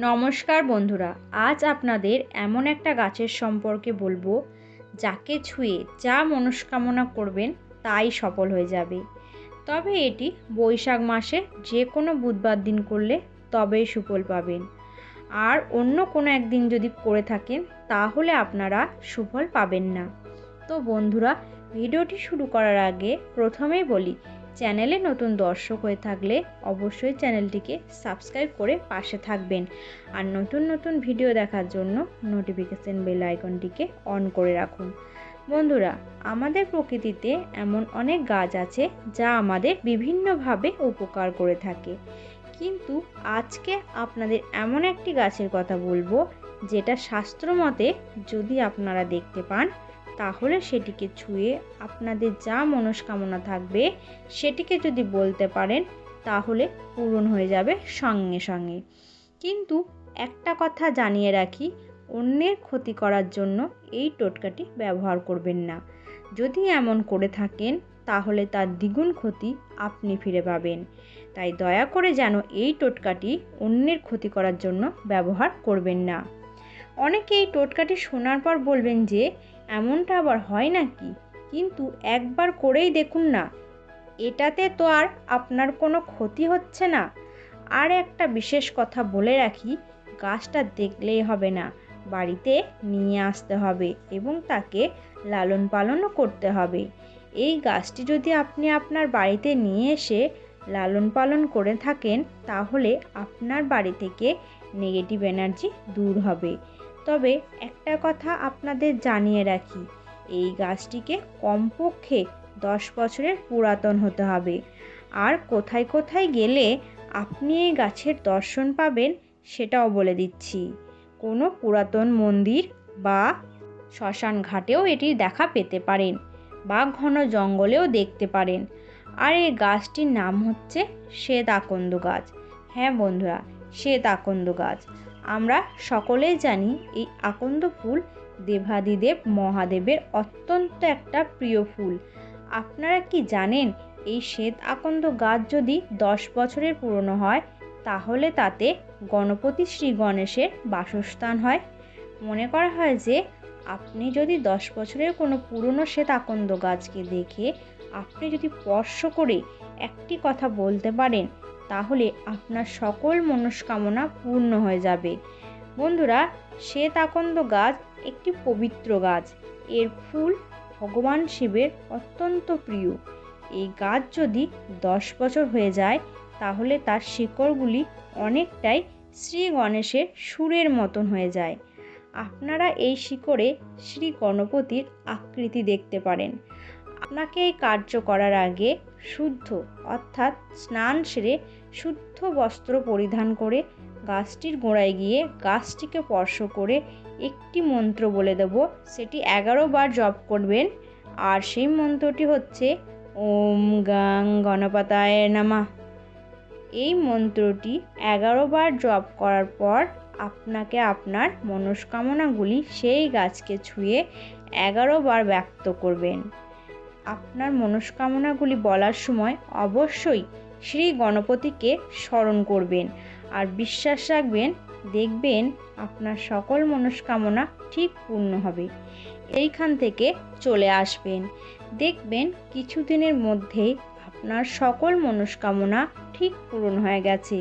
নমস্কার বন্ধুরা, আজ আপনাদের এমন একটা গাছের সম্পর্কে বলব, যাকে ছুঁয়ে যা মনস্কামনা করবেন তাই সফল হয়ে যাবে। তবে এটি বৈশাখ মাসে যে কোনো বুধবার দিন করলে তবেই সুফল পাবেন। আর অন্য কোনো একদিন যদি করে থাকেন, তাহলে আপনারা সুফল পাবেন না। তো বন্ধুরা, ভিডিওটি শুরু করার আগে প্রথমেই বলি চ্যানেলে নতুন দর্শক হয়ে থাকলে অবশ্যই চ্যানেলটিকে সাবস্ক্রাইব করে পাশে থাকবেন। আর নতুন নতুন ভিডিও দেখার জন্য নোটিফিকেশান বেল আইকনটিকে অন করে রাখুন। বন্ধুরা, আমাদের প্রকৃতিতে এমন অনেক গাছ আছে যা আমাদের বিভিন্নভাবে উপকার করে থাকে। কিন্তু আজকে আপনাদের এমন একটি গাছের কথা বলব, যেটা শাস্ত্রমতে যদি আপনারা দেখতে পান তাহলে সেটিকে ছুঁয়ে আপনাদের যা মনস্কামনা থাকবে সেটিকে যদি বলতে পারেন, তাহলে পূরণ হয়ে যাবে সঙ্গে সঙ্গে। কিন্তু একটা কথা জানিয়ে রাখি, অন্যের ক্ষতি করার জন্য এই টোটকাটি ব্যবহার করবেন না। যদি এমন করে থাকেন, তাহলে তার দ্বিগুণ ক্ষতি আপনি ফিরে পাবেন। তাই দয়া করে যেন এই টোটকাটি অন্যের ক্ষতি করার জন্য ব্যবহার করবেন না। অনেকে এই টোটকাটি শোনার পর বলবেন যে এমনটা আবার হয় নাকি? কিন্তু একবার করেই দেখুন না। এটাতে তো আর আপনার কোনো ক্ষতি হচ্ছে না। আর একটা বিশেষ কথা বলে রাখি, গাছটা দেখলেই হবে না। বাড়িতে নিয়ে আসতে হবে এবং তাকে লালন পালনও করতে হবে। এই গাছটি যদি আপনি আপনার বাড়িতে নিয়ে এসে লালন পালন করে থাকেন, তাহলে আপনার বাড়ি থেকে নেগেটিভ এনার্জি দূর হবে। তবে একটা কথা আপনাদের জানিয়ে রাখি, এই গাছটিকে কমপক্ষে দশ বছরের পুরাতন হতে হবে। আর কোথায় কোথায় গেলে আপনি এই গাছের দর্শন পাবেন সেটাও বলে দিচ্ছি। কোনো পুরাতন মন্দির বা শ্মশান ঘাটেও এটির দেখা পেতে পারেন বা ঘন জঙ্গলেও দেখতে পারেন। আর এই গাছটির নাম হচ্ছে শ্বেত আকন্দ গাছ। হ্যাঁ বন্ধুরা শ্বেত আকন্দ গাছ। আমরা সকলেই জানি এই আকন্দ ফুল দেবাদিদেব মহাদেবের অত্যন্ত একটা প্রিয় ফুল। আপনারা কি জানেন এই শ্বেত আকন্দ গাছ যদি দশ বছরের পুরনো হয়, তাহলে তাতে গণপতি শ্রী গণেশের বাসস্থান হয়। মনে করা হয় যে, আপনি যদি দশ বছরের কোনো পুরনো শ্বেত আকন্দ গাছকে দেখে, আপনি যদি স্পর্শ করে একটি কথা বলতে পারেন তাহলে আপনার সকল মনস্কামনা পূর্ণ হয়ে যাবে। বন্ধুরা শ্বেত আকন্দ গাছ একটি পবিত্র গাছ। এর ফুল ভগবান শিবের অত্যন্ত প্রিয়। এই গাছ যদি দশ বছর হয়ে যায়, তাহলে তার শিকড়গুলি অনেকটাই শ্রী গণেশের সুরের মতন হয়ে যায়। আপনারা এই শিকড়ে শ্রী গণপতির আকৃতি দেখতে পারেন। আপনাকে এই কার্য করার আগে শুদ্ধ, অর্থাৎ স্নান সেরে শুদ্ধ বস্ত্র পরিধান করে গাছটির গোড়ায় গিয়ে গাছটিকে স্পর্শ করে একটি মন্ত্র বলে দেব। সেটি এগারো বার জপ করবেন। আর সেই মন্ত্রটি হচ্ছে, ওম গাং গণপতায় নামা। এই মন্ত্রটি এগারো বার জপ করার পর আপনাকে আপনার মনস্কামনাগুলি সেই গাছকে ছুঁয়ে এগারো বার ব্যক্ত করবেন। আপনার মনস্কামনাগুলি বলার সময় অবশ্যই শ্রী গণপতিকে স্মরণ করবেন আর বিশ্বাস রাখবেন, দেখবেন আপনার সকল মনস্কামনা ঠিক পূর্ণ হবে। এইখান থেকে চলে আসবেন। দেখবেন কিছুদিনের মধ্যেই আপনার সকল মনস্কামনা ঠিক পূরণ হয়ে গেছে।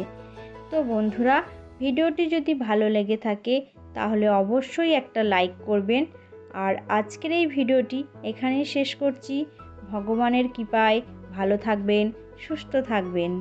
তো বন্ধুরা, ভিডিওটি যদি ভালো লেগে থাকে, তাহলে অবশ্যই একটা লাইক করবেন আর আজকের এই ভিডিওটি এখানেই শেষ করছি। ভগবানের কৃপায় ভালো থাকবেন সুস্থ থাকবেন।